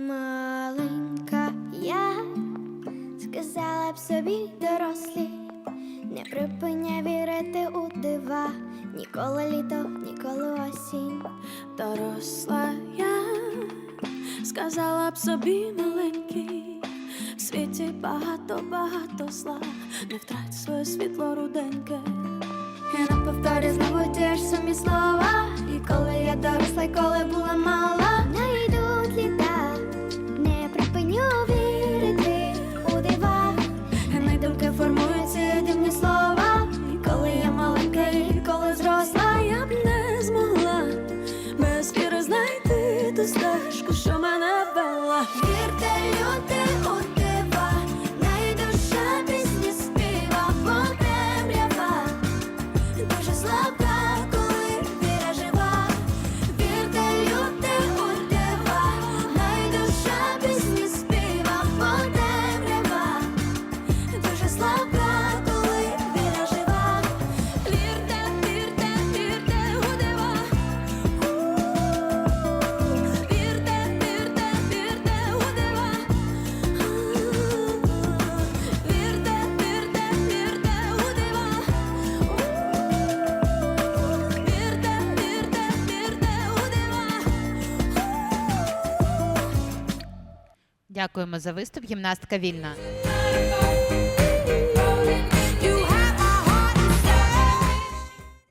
Маленька я сказала б собі дорослі, не припиняй вірити у дива, ніколи літо, ніколи осінь. Доросла я сказала б собі маленький, в світі багато, багато зла, не втрать своє світло руденьке. Я на повторю знову ті ж самі слова. І коли я доросла, і коли була Вірте, люди Дякуємо за виступ. Гімнастка вільна.